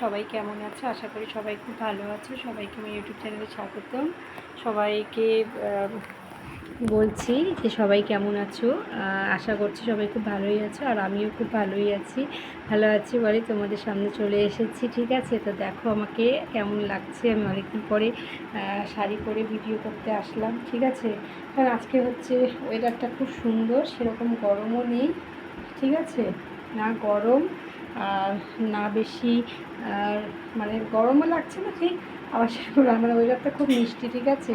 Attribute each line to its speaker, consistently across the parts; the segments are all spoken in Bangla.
Speaker 1: সবাই কেমন আছে? আশা করি সবাই খুব ভালো আছো। সবাইকে আমার ইউটিউব চ্যানেলে স্বাগতম। সবাইকে বলছি যে সবাই কেমন আছো? আশা করছি সবাই খুব ভালোই আছো আর আমিও খুব ভালোই আছি। ভালো আছি বলে তোমাদের সামনে চলে এসেছি, ঠিক আছে? তো দেখো আমাকে কেমন লাগছে? আমি অনেকদিন পরে শাড়ি পরে ভিডিও করতে আসলাম, ঠিক আছে? কারণ আজকে হচ্ছে ওয়েদারটা খুব সুন্দর, সেরকম গরমও নেই, ঠিক আছে? না গরম না বেশি মানে গরমও লাগছে না ঠিক আবার সেরকম না, মানে ওয়েদারটা খুব মিষ্টি ঠিক আছে?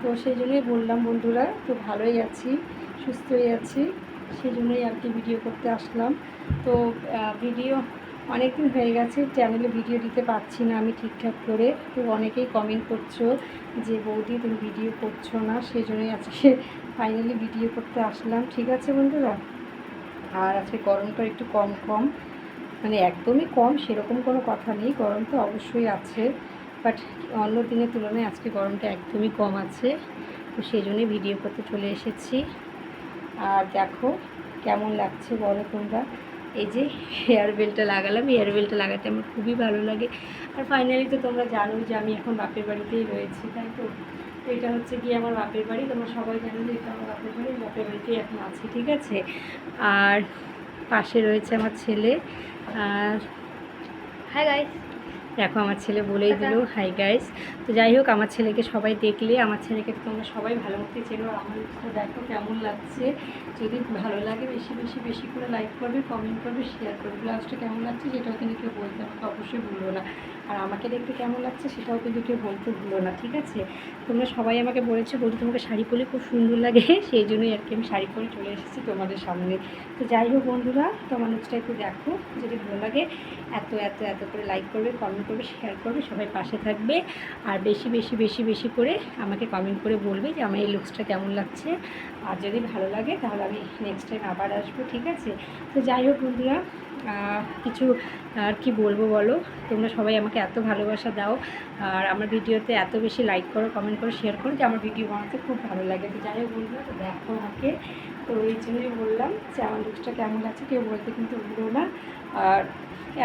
Speaker 1: তো সেই জন্যই বললাম বন্ধুরা তো ভালোই আছি সুস্থই আছি সেই জন্যই আর কি ভিডিও করতে আসলাম। তো ভিডিও অনেক দিন হয়ে গেছে চ্যানেলে ভিডিও দিতে পারছি না আমি ঠিকঠাক করে তো অনেকেই কমেন্ট করছ যে বৌদি তুমি ভিডিও করছ না? সেই জন্যই আজকে ফাইনালি ভিডিও করতে আসলাম ঠিক আছে বন্ধুরা? আর আজকে গরমটা একটু কম কম। মানে একদমই কম, সেরকম কোনো কথা নেই। গরম তো অবশ্যই আছে বাট অন্য দিনের তুলনায় আজকে গরমটা একদমই কম আছে। তো সেই জন্যই ভিডিও করতে চলে এসেছি। আর দেখো, কেমন লাগছে বলো তোমরা? এই যে হেয়ার বেলটা লাগালাম হেয়ার বেলটা লাগাতে আমার খুবই ভালো লাগে। আর ফাইনালি তো তোমরা জানো যে আমি এখন বাপের বাড়িতেই রয়েছি, তাই তো? এটা হচ্ছে কি আমার বাপের বাড়ি, তোমরা সবাই জানো যে এটা আমার বাপের বাড়ি, বাপের বাড়িতেই এখন আছি, ঠিক আছে? আর পাশে রয়েছে আমার ছেলে। আর
Speaker 2: হাই গাইস
Speaker 1: দেখো আমার ছেলে বলেই দিল হাই গাইস তো যাই হোক আমার ছেলেকে সবাই দেখলে আমার ছেলেকে তোমরা সবাই ভালো মতো চেনো আমার তো দেখো কেমন লাগছে। যদি ভালো লাগে বেশি বেশি বেশি করে লাইক করবে কমেন্ট করবে শেয়ার করবে। ব্লাউজটা কেমন লাগছে সেটাও কিন্তু কেউ বলতে আমাকে অবশ্যই ভুলো না। আর আমাকে দেখতে কেমন লাগছে সেটাও কিন্তু কেউ বলতে ভুলো না, ঠিক আছে? তোমরা সবাই আমাকে বলেছ বলি তোমাকে শাড়ি পরলে খুব সুন্দর লাগে, সেই জন্যই আর কি আমি শাড়ি পরে চলে এসেছি তোমাদের সামনে। তো যাই হোক বন্ধুরা, তোমার লুকসটা একটু দেখো, যদি ভালো লাগে এত এত এত করে লাইক করবে কমেন্ট করবে শেয়ার করবে, সবাই পাশে থাকবে। আর বেশি বেশি বেশি বেশি করে আমাকে কমেন্ট করে বলবে যে আমার এই লুকসটা কেমন লাগছে। আর যদি ভালো লাগে তাহলে আমি নেক্সট টাইম আবার আসব, ঠিক আছে? তো যাই হোক বন্ধুরা কিছু, আর কি বলব বলো? তোমরা সবাই আমাকে এত ভালোবাসা দাও, আর আমার ভিডিওতে এত বেশি লাইক করো কমেন্ট করো শেয়ার করো যে আমার ভিডিও বানাতে খুব ভালো লাগে। তো যাই হোক বন্ধুরা, তো দেখো আমাকে। তো এই জন্যই বললাম যে আমার লুকসটা কেমন আছে, কেউ বলতে কিন্তু ভুলো না। আর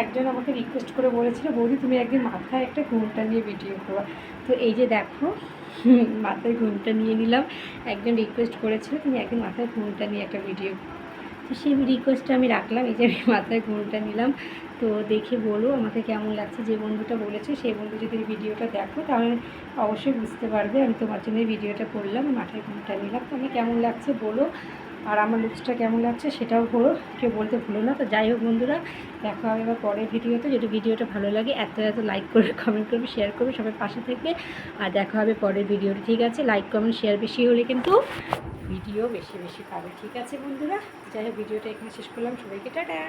Speaker 1: একজন আমাকে রিকোয়েস্ট করে বলেছিল, বৌদি, তুমি একদিন মাথায় একটা ঘুমটা নিয়ে ভিডিও করো। তো এই যে দেখো, মাথায় ঘুমটা নিয়ে নিলাম। একজন রিকোয়েস্ট করেছিল, তুমি একদিন মাথায় ঘুমটা নিয়ে একটা ভিডিও তো সেই রিকোয়েস্টটা আমি রাখলাম, এই যে আমি মাথায় ঘুমটা নিলাম। তো দেখে বলো আমাকে কেমন লাগছে, যে বন্ধুটা বলেছে, সেই বন্ধু যদি ভিডিওটা দেখো, তাহলে অবশ্যই বুঝতে পারবে, আমি তোমার জন্য ভিডিওটা করলাম, মাথায় ঘুমটা নিলাম। তো আমি কেমন লাগছে বলো আর আমার লুকসটা কেমন লাগছে সেটাও হলো, কেউ বলতে ভুলো না। তো যাই হোক বন্ধুরা, দেখা হবে এবার পরের ভিডিওতে। যদি ভিডিওটা ভালো লাগে, এত এত লাইক করবে কমেন্ট করবে শেয়ার করবে, সবাই পাশে থাকবে। আর দেখা হবে পরের ভিডিওটা ঠিক আছে লাইক কমেন্ট শেয়ার বেশি হলে কিন্তু ভিডিও বেশি বেশি পাবে। ঠিক আছে বন্ধুরা, যাই হোক, ভিডিওটা এখানে শেষ করলাম। সবাইকে টাটা।